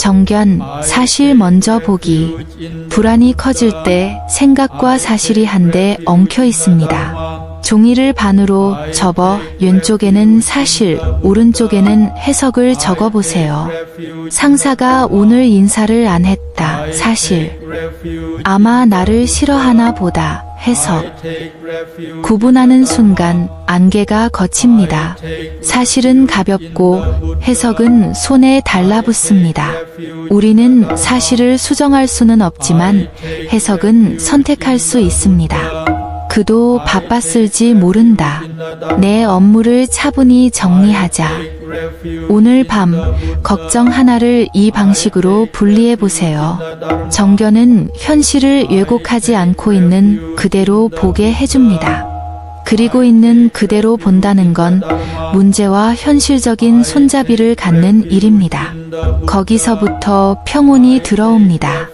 정견, 사실 먼저 보기. 불안이 커질 때 생각과 사실이 한데 엉켜 있습니다. 종이를 반으로 접어 왼쪽에는 사실, 오른쪽에는 해석을 적어 보세요. 상사가 오늘 인사를 안 했다. 사실. 아마 나를 싫어하나 보다. 해석. 구분하는 순간 안개가 거칩니다. 사실은 가볍고 해석은 손에 달라붙습니다. 우리는 사실을 수정할 수는 없지만 해석은 선택할 수 있습니다. 그도 바빴을지 모른다. 내 업무를 차분히 정리하자. 오늘 밤 걱정 하나를 이 방식으로 분리해 보세요. 정견은 현실을 왜곡하지 않고 있는 그대로 보게 해줍니다. 그리고 있는 그대로 본다는 건 문제와 현실적인 손잡이를 갖는 일입니다. 거기서부터 평온이 들어옵니다.